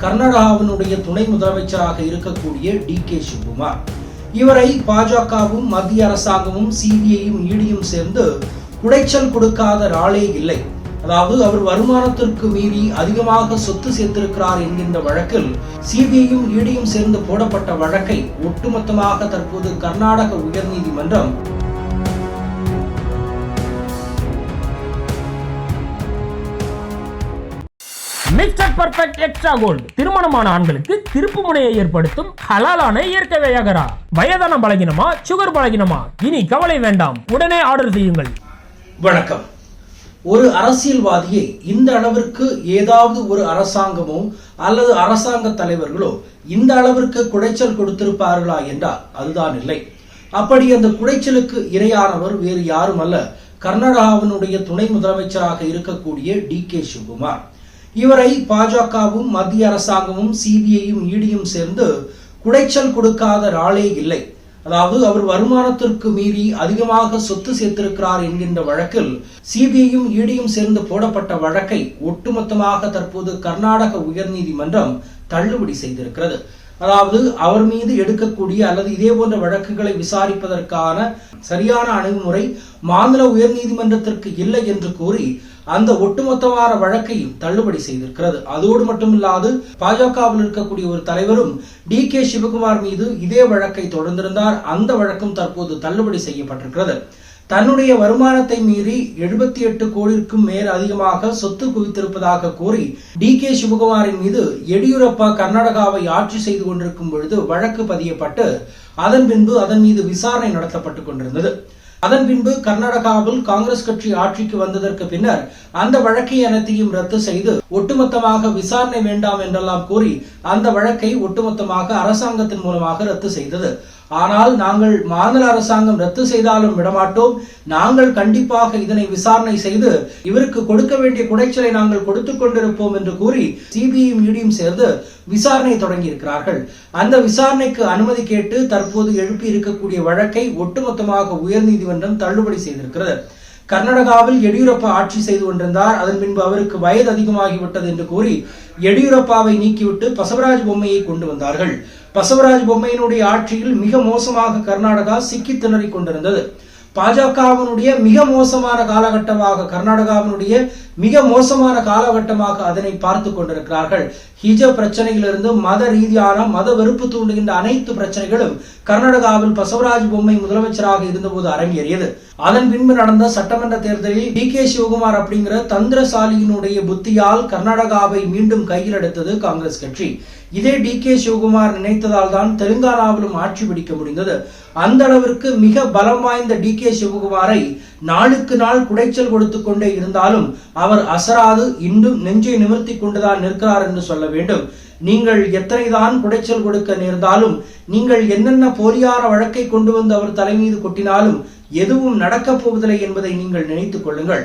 கர்நாடகாவினுடைய துணை முதலமைச்சராக இருக்கக்கூடிய டி கே சிவகுமார். இவரை பாஜகவும் மத்திய அரசாங்கமும் சிபிஐயும் ஈடியும் சேர்ந்து குடைச்சல் கொடுக்காத நாளே இல்லை. அதாவது அவர் வருமானத்திற்கு மீறி அதிகமாக சொத்து சேர்த்திருக்கிறார் என்கின்ற வழக்கில் சிபிஐயும் ஈடியும் சேர்ந்து போடப்பட்ட வழக்கை ஒட்டுமொத்தமாக தற்போது கர்நாடக உயர்நீதிமன்றம் மிஸ்டர் பர்ஃபெக்ட் எக்ஸ்ட்ரா கோல்டு திருமணமான ஆண்களுக்கு திருப்பு முனையை ஏற்படுத்தும் ஹலாலான இயற்கை வையகரா. வயதான பலகினமா சுகர் பலகினமா? இனி கவலை வேண்டாம். உடனே ஆர்டர் செய்யுங்கள். வணக்கம். ஒரு அரசியல்வாதியை இந்த அளவிற்கு ஏதாவது ஒரு அரசாங்கமோ அல்லது அரசாங்க தலைவர்களோ இந்த அளவிற்கு குடைச்சல் கொடுத்திருப்பார்களா என்றால் அதுதான் இல்லை. அப்படி அந்த குடைச்சலுக்கு இரையானவர் வேறு யாரும் அல்ல கர்நாடகாவினுடைய துணை முதலமைச்சராக இருக்கக்கூடிய டி கே சிவகுமார். இவரை பாஜகவும் மத்திய அரசாங்கமும் சிபிஐயும் ஈடியும் சேர்ந்து குடைச்சல் கொடுக்காத ஆளே இல்லை. அதாவது அவர் வருமானத்திற்கு மீறி அதிகமாக சொத்து சேர்த்திருக்கிறார் என்கின்ற வழக்கில் சிபிஐயும் ஈடியும் சேர்ந்து போடப்பட்ட வழக்கை ஒட்டுமொத்தமாக தற்போது கர்நாடக உயர்நீதிமன்றம் தள்ளுபடி செய்திருக்கிறது. அதாவது அவர் மீது எடுக்கக்கூடிய அல்லது இதே போன்ற வழக்குகளை விசாரிப்பதற்கான சரியான அணுகுமுறை மாநில உயர்நீதிமன்றத்திற்கு இல்லை என்று கூறி அந்த ஒட்டுமொத்தமான வழக்கையும் தள்ளுபடி செய்திருக்கிறது. அதோடு மட்டுமில்லாது பாஜகவில் இருக்கக்கூடிய ஒரு தலைவரும் டி கே சிவகுமார் மீது இதே வழக்கை தொடர்ந்திருந்தார். அந்த வழக்கும் தற்போது தள்ளுபடி செய்யப்பட்டிருக்கிறது. தன்னுடைய வருமானத்தை மீறி எழுபத்தி எட்டு கோடிக்கும் மேல் அதிகமாக சொத்து குவித்திருப்பதாக கூறி டி கே சிவகுமாரின் மீது எடியூரப்பா கர்நாடகாவை ஆட்சி செய்து கொண்டிருக்கும் பொழுது வழக்கு பதியப்பட்டு அதன் பின்பு அதன் மீது விசாரணை நடத்தப்பட்டுக் கொண்டிருந்தது. அதன் பின்பு கர்நாடகாவில் காங்கிரஸ் கட்சி ஆட்சிக்கு வந்ததற்கு பின்னர் அந்த வழக்கை அனைத்தையும் ரத்து செய்து ஒட்டுமொத்தமாக விசாரணை வேண்டாம் என்றெல்லாம் கூறி அந்த வழக்கை ஒட்டுமொத்தமாக அரசாங்கத்தின் மூலமாக ரத்து செய்தது. ஆனால் நாங்கள் மாநில அரசாங்கம் ரத்து செய்தாலும் விடமாட்டோம். நாங்கள் கண்டிப்பாக இதனை விசாரணை செய்து இவருக்கு கொடுக்க வேண்டிய குடைச்சலை நாங்கள் கொடுத்துக் கொண்டிருப்போம் என்று கூறி சிபிஐயும் இடியும் சேர்ந்து விசாரணை தொடங்கி இருக்கிறார்கள் அந்த விசாரணைக்கு அனுமதி கேட்டு தற்போது எழுப்பி இருக்கக்கூடிய வழக்கை ஒட்டுமொத்தமாக உயர்நீதிமன்றம் தள்ளுபடி செய்திருக்கிறது. கர்நாடகாவில் எடியூரப்பா ஆட்சி செய்து கொண்டிருந்தார். அதன் பின்பு அவருக்கு வயது அதிகமாகிவிட்டது என்று கூறி எடியூரப்பாவை நீக்கிவிட்டு பசவராஜ் பொம்மையை கொண்டு வந்தார்கள். பசவராஜ் பொம்மையினுடைய ஆட்சியில் மிக மோசமாக கர்நாடகா சிக்கி திணறிக் கொண்டிருந்தது. பாஜகவினுடைய மிக மோசமான காலகட்டமாக கர்நாடகாவினுடைய மிக மோசமான காலகட்டமாக அதனை பார்த்து கொண்டிருக்கிறார்கள். ஹிஜ பிரச்சனையிலிருந்து மத ரீதியான மத வெறுப்பு தூண்டுகின்ற அனைத்து பிரச்சனைகளும் கர்நாடகாவில் பசவராஜ் பொம்மை முதலமைச்சராக இருந்தபோது அரங்கேறியது. அதன் பின்பு நடந்த சட்டமன்ற தேர்தலில் டி கே சிவகுமார் அப்படிங்கிற தந்திரசாலியினுடைய புத்தியால் கர்நாடகாவை மீண்டும் கையில் எடுத்தது காங்கிரஸ் கட்சி. இதே டி கே சிவகுமார் நினைத்ததால் தான் தெலுங்கானாவிலும் ஆட்சி பிடிக்க முடிந்தது. அந்த அளவிற்கு மிக பலம் வாய்ந்த டி கே சிவகுமாரை நாளுக்கு நாள் குடைச்சல் கொடுத்து கொண்டே இருந்தாலும் அவர் அசராது இன்னும் நெஞ்சை நிமிர்த்தி கொண்டுதான் நிற்கிறார் என்று சொல்ல வேண்டும். நீங்கள் எத்தனைதான் குடைச்சல் கொடுக்க நேர்ந்தாலும் நீங்கள் என்னென்ன போலியார வழக்கை கொண்டு வந்து அவர் தலைமீது கொட்டினாலும் எதுவும் நடக்கப் போவதில்லை என்பதை நீங்கள் நினைத்துக் கொள்ளுங்கள்.